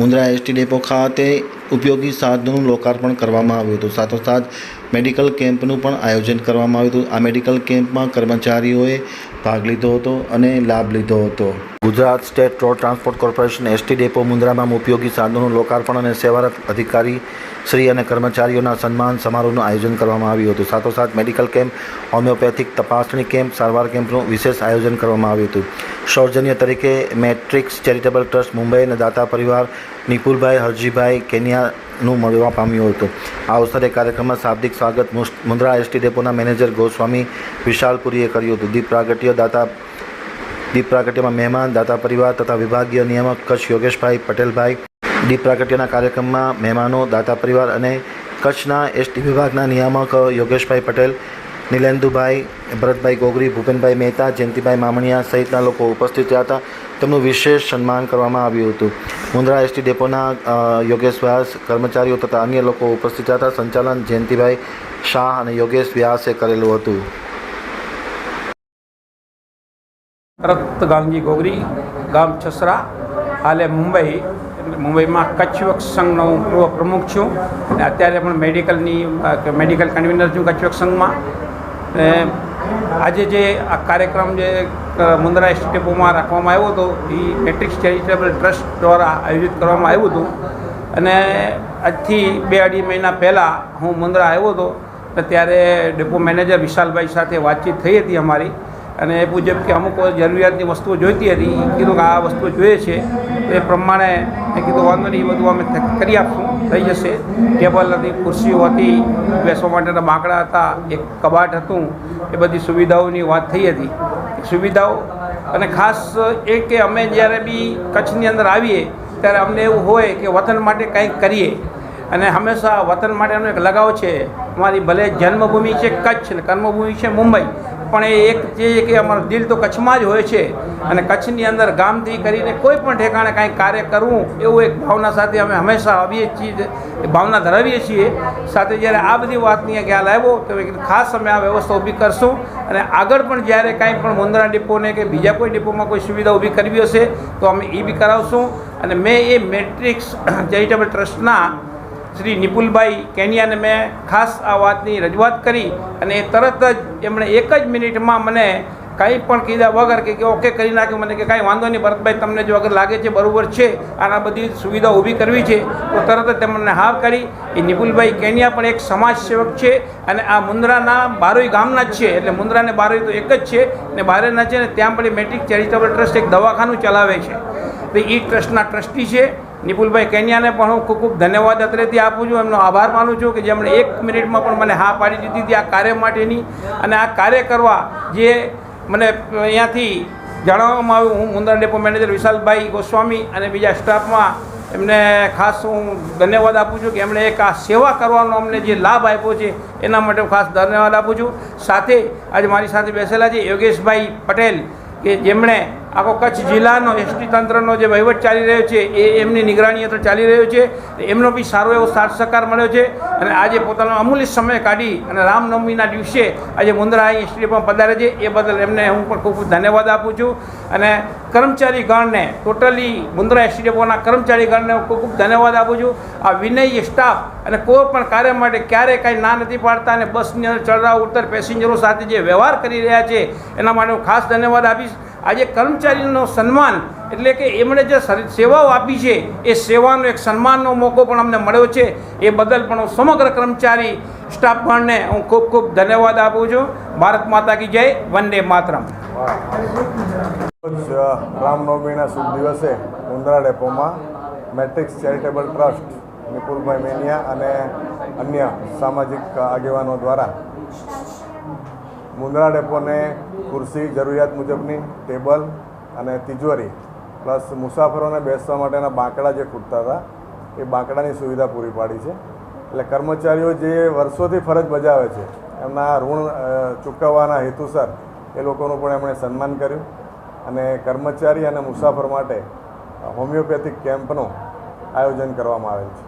Mundra ST depot ખાતે ઉપયોગી સાધનોનું લોકાર્પણ કરવામાં આવ્યું હતું. સાથોસાથ મેડિકલ કેમ્પનું પણ આયોજન કરવામાં આવ્યું હતું. આ મેડિકલ કેમ્પમાં કર્મચારીઓએ ભાગ લીધો હતો અને લાભ લીધો હતો. Gujarat state road transport corporation ST depot મુન્દ્રામાં ઉપયોગી સાધનોનું લોકાર્પણ અને સેવારત અધિકારી શ્રી અને કર્મચારીઓના સન્માન સમારોહનું આયોજન કરવામાં આવ્યું હતું. સાથોસાથ મેડિકલ કેમ્પ, હોમિયોપેથિક તપાસણી કેમ્પ, સારવાર કેમ્પનું વિશેષ આયોજન કરવામાં આવ્યું હતું. સૌજન્ય તરીકે મેટ્રિક્સ ચેરિટેબલ ટ્રસ્ટ મુંબઈ અને દાતા પરિવાર નિપુલભાઈ, હરજીભાઈ કેનિયાનું મળવા પામ્યું હતું. આ અવસરે કાર્યક્રમમાં શાબ્દિક સ્વાગત મુન્દ્રા એસટી ડેપોના મેનેજર ગોસ્વામી વિશાલપુરીએ કર્યું હતું. દીપ પ્રાગટ્ય દાતા દીપ પ્રાગટ્યમાં મહેમાન, દાતા પરિવાર તથા વિભાગીય નિયામક કચ્છ યોગેશભાઈ પટેલભાઈ, દીપ પ્રાગટ્યના કાર્યક્રમમાં મહેમાનો, દાતા પરિવાર અને કચ્છના એસટી વિભાગના નિયામક યોગેશભાઈ પટેલ, નિલેન્દુભાઈ, ભરતભાઈ ગોગરી, ભૂપેનભાઈ મહેતા, જયંતિભાઈ મામણિયા સહિતના લોકો ઉપસ્થિત રહ્યા હતા. તેમનું વિશેષ સન્માન કરવામાં આવ્યું હતું. મુન્દ્રા એસટી ડેપોના યોગેશ વ્યાસ કર્મચારીઓ તથા અન્ય લોકો ઉપસ્થિત હતા. સંચાલન જયંતિભાઈ શાહ અને યોગેશ વ્યાસે કરેલું હતું. ભરત ગામજી ગોગરી, ગામ છસરા, હાલે મુંબઈ. મુંબઈમાં કચ્છ વક્ષ સંઘનો હું પ્રમુખ છું. અને અત્યારે પણ મેડિકલની મેડિકલ કન્વીનર છું કચ્છ વક્ષ સંઘમાં. આજે જે આ કાર્યક્રમ જે મુંદ્રા સ્ટેપોમાં રાખવામાં આવ્યો હતો, એ મેટ્રિક્સ ચેરિટેબલ ટ્રસ્ટ દ્વારા આયોજિત કરવામાં આવ્યું હતું. અને આજથી બે અઢી મહિના પહેલાં હું મુન્દ્રા આવ્યો હતો. ત્યારે ડેપો મેનેજર વિશાલભાઈ સાથે વાતચીત થઈ હતી અમારી. અને એ મુજબ કે અમુક જરૂરિયાતની વસ્તુઓ જોઈતી હતી, એ કીધું કે આ વસ્તુઓ જોઈએ છે, તો એ પ્રમાણે મેં કીધું વાંધો નહીં, એ બધું અમે કરી આપશું, થઈ જશે. ટેબલ હતી, ખુરશીઓ હતી, બેસવા માટેના બાંકડા હતા, એક કબાટ હતું, એ બધી સુવિધાઓની વાત થઈ હતી. સુવિધાઓ, અને ખાસ એ કે અમે જ્યારે બી કચ્છની અંદર આવીએ, ત્યારે અમને એવું હોય કે વતન માટે કંઈક કરીએ. અને હંમેશા વતન માટેનો એક લગાવ છે, અમારી ભલે જન્મભૂમિ છે કચ્છ ને કર્મભૂમિ છે મુંબઈ પણ એ એક જે કે અમારું દિલ તો કચ્છમાં જ હોય છે અને કચ્છની અંદર ગામથી કરીને કોઈ પણ ઠેકાણે કાંઈ કાર્ય કરવું એવું એક ભાવના સાથે અમે હંમેશા આવીએ છીએ ભાવના ધરાવીએ છીએ. સાથે જ્યારે આ બધી વાતની ખ્યાલ આવ્યો તો ખાસ અમે આ વ્યવસ્થા ઊભી કરશું અને આગળ પણ જ્યારે કાંઈ પણ મુન્દ્રા ડિપોને કે બીજા કોઈ ડિપોમાં કોઈ સુવિધા ઊભી કરવી હશે તો અમે એ બી કરાવશું. અને મેં એ મેટ્રિક્સ ચેરિટેબલ ટ્રસ્ટના શ્રી નિપુલભાઈ કેનિયાને મેં ખાસ આ વાતની રજૂઆત કરી અને એ તરત જ એમણે એક જ મિનિટમાં મને કંઈ પણ કીધા વગર કે ઓકે કરી નાખ્યું. મને કે કાંઈ વાંધો નહીં, ભરતભાઈ, તમને જો અગર લાગે છે બરાબર છે, આના બધી સુવિધા ઊભી કરવી છે, તો તરત જ તેમણે હા કરી એ નિપુલભાઈ કેનિયા પણ એક સમાજ સેવક છે અને આ મુન્દ્રાના બારોઈ ગામના જ છે. એટલે મુન્દ્રા બારોઈ તો એક જ છે ને બારેના છે ને ત્યાં પણ મેટ્રિક ચેરિટેબલ ટ્રસ્ટ એક દવાખાનું ચલાવે છે. તો એ ટ્રસ્ટના ટ્રસ્ટી છે. નિપુલભાઈ કેન્યાને પણ હું ખૂબ ખૂબ ધન્યવાદ અત્રેથી આપું છું. એમનો આભાર માનું છું કે જેમણે એક મિનિટમાં પણ મને હા પાડી દીધી હતી આ કાર્ય માટેની. અને આ કાર્ય કરવા જે મને અહીંયાથી જણાવવામાં આવ્યું, હું મુંદ્રા ડેપો મેનેજર વિશાલભાઈ ગોસ્વામી અને બીજા સ્ટાફમાં એમને ખાસ હું ધન્યવાદ આપું છું કે એમણે એક આ સેવા કરવાનો અમને જે લાભ આપ્યો છે, એના માટે ખાસ ધન્યવાદ આપું છું. સાથે આજે મારી સાથે બેસેલા છે યોગેશભાઈ પટેલ કે જેમણે આખો કચ્છ જિલ્લાનો એસટી તંત્રનો જે વહીવટ ચાલી રહ્યો છે, એ એમની નિગરાણી હેઠળ ચાલી રહ્યો છે. એમનો બી સારો એવો સાથ સહકાર મળ્યો છે. અને આજે પોતાનો અમૂલ્ય સમય કાઢી અને રામનવમીના દિવસે આજે મુંદ્રા અહીં એસટી પધારે છે. એ બદલ એમને હું પણ ખૂબ ખૂબ ધન્યવાદ આપું છું. અને કર્મચારી ગણને, ટોટલી મુંદ્રા એસટી ડેપોના કર્મચારી ગણને હું ખૂબ ખૂબ ધન્યવાદ આપું છું. આ વિનય સ્ટાફ અને કોઈ પણ કાર્ય માટે ક્યારેય કાંઈ ના નથી પાડતા અને બસની અંદર ચડતા ઉતર પેસેન્જરો સાથે જે વ્યવહાર કરી રહ્યા છે, એના માટે હું ખાસ ધન્યવાદ આપીશ. આજે કર્મચારીનો સન્માન એટલે કે એમણે જે સેવાઓ આપી છે, એ સેવાનો એક સન્માનનો મોકો પણ અમને મળ્યો છે. એ બદલ પણ હું સમગ્ર કર્મચારી સ્ટાફગણને હું ખૂબ ખૂબ ધન્યવાદ આપું છું. ભારત માતા કી જય, વંદે માતરમ. રામનવમીના શુભ દિવસે ઉંદરા ડેપોમાં મેટ્રિક્સ ચેરિટેબલ ટ્રસ્ટ, નિપુલભાઈ મેનિયા અને અન્ય સામાજિક આગેવાનો દ્વારા મુંદ્રા ડેપોને ખુરશી જરૂરિયાત મુજબની ટેબલ અને તિજોરી પ્લસ મુસાફરોને બેસવા માટેના બાંકડા જે ખૂટતા હતા, એ બાંકડાની સુવિધા પૂરી પાડી છે. એટલે કર્મચારીઓ જે વર્ષોથી ફરજ બજાવે છે, એમના ઋણ ચૂકવવાના હેતુસર એ લોકોનું પણ એમણે સન્માન કર્યું. અને કર્મચારી અને મુસાફર માટે હોમિયોપેથિક કેમ્પનું આયોજન કરવામાં આવેલ છે.